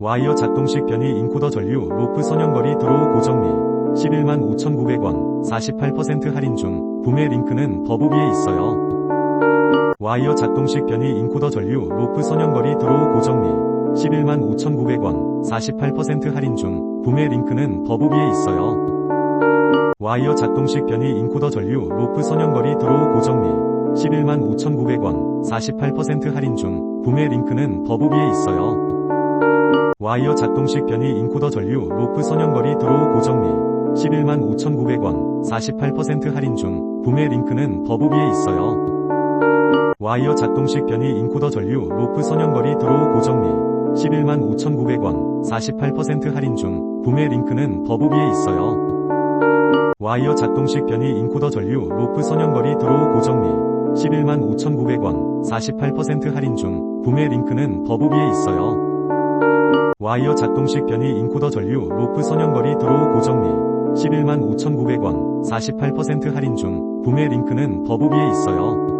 와이어 작동식 변이 인코더 전류 로프 선형거리 드로우 고정미 11만 5,900원 48% 할인 중 구매 링크는 더보기에 있어요. 와이어 작동식 변이 인코더 전류 로프 선형거리 드로우 고정미 11만 5,900원 48% 할인 중 구매 링크는 더보기에 있어요. 와이어 작동식 변이 인코더 전류 로프 선형거리 드로우 고정미 11만 5,900원 48% 할인 중 구매 링크는 더보기에 있어요. 와이어 작동식 변이 인코더 전류 로프 선형거리 드로우 고정미 11만 5,900원 48% 할인 중 구매 링크는 더보기에 있어요. 와이어 작동식 변이 인코더 전류 로프 선형거리 드로우 고정미 11만 5,900원 48% 할인 중 구매 링크는 더보기에 있어요. 와이어 작동식 변이 인코더 전류 로프 선형거리 드로우 고정미 11만 5,900원 48% 할인 중 구매 링크는 더보기에 있어요. 와이어 작동식 변이 인코더 전류 로프 선형거리 드로우 고정미 11만 5,900원 48% 할인 중 구매 링크는 더보기에 있어요.